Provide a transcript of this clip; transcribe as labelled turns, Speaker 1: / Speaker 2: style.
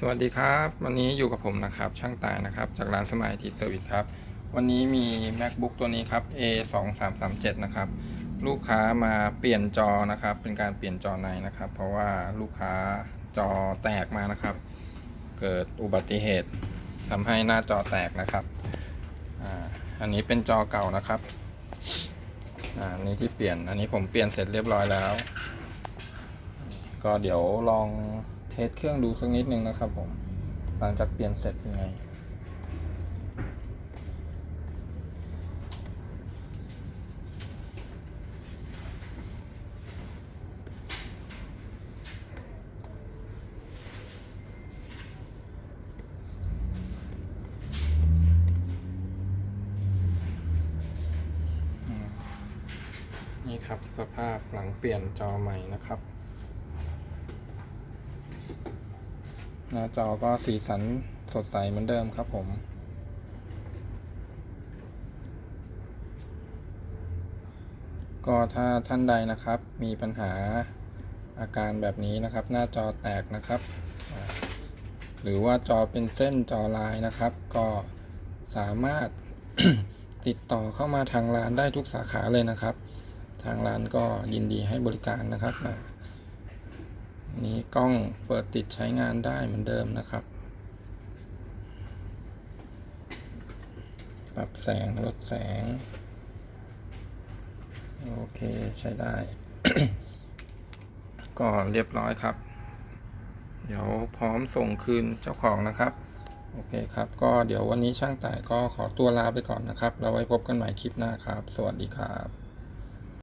Speaker 1: สวัสดีครับ วันนี้อยู่กับผมนะครับ ช่างตายนะครับ จากร้านสมัยทีเซอร์วิสครับ วันนี้มี macbook ตัวนี้ครับ a 2 3 3 7นะครับ ลูกค้ามาเปลี่ยนจอนะครับ เป็นการเปลี่ยนจอในนะครับ เพราะว่าลูกค้าจอแตกมานะครับ เกิดอุบัติเหตุทำให้หน้าจอแตกนะครับออันนี้เป็นจอเก่านะครับอันนี้ที่เปลี่ยน อันนี้ผมเปลี่ยนเสร็จเรียบร้อยแล้ว ก็เดี๋ยวลอง เทสเครื่องดูสักนิดหนึ่งนะครับผม หลังจากเปลี่ยนเสร็จยังไงนี่ครับสภาพหลังเปลี่ยนจอใหม่นะครับ หน้าจอก็สีสันสดใสเหมือนเดิมครับผมก็ถ้าท่านใดนะครับมีปัญหาอาการแบบนี้นะครับ หน้าจอแตกนะครับ หรือว่าจอเป็นเส้นจอลายนะครับ ก็สามารถติดต่อเข้ามาทางร้านได้ทุกสาขาเลยนะครับ ทางร้านก็ยินดีให้บริการนะครับ นี้กล้องเปิดติดใช้งานได้เหมือนเดิมนะครับ ปรับแสงลดแสง โอเคใช้ได้ ก็เรียบร้อยครับ เดี๋ยวพร้อมส่งคืนเจ้าของนะครับ โอเคครับ ก็เดี๋ยววันนี้ช่างต่ายก็ขอตัวลาไปก่อนนะครับ เราไว้พบกันใหม่คลิปหน้าครับ สวัสดีครับ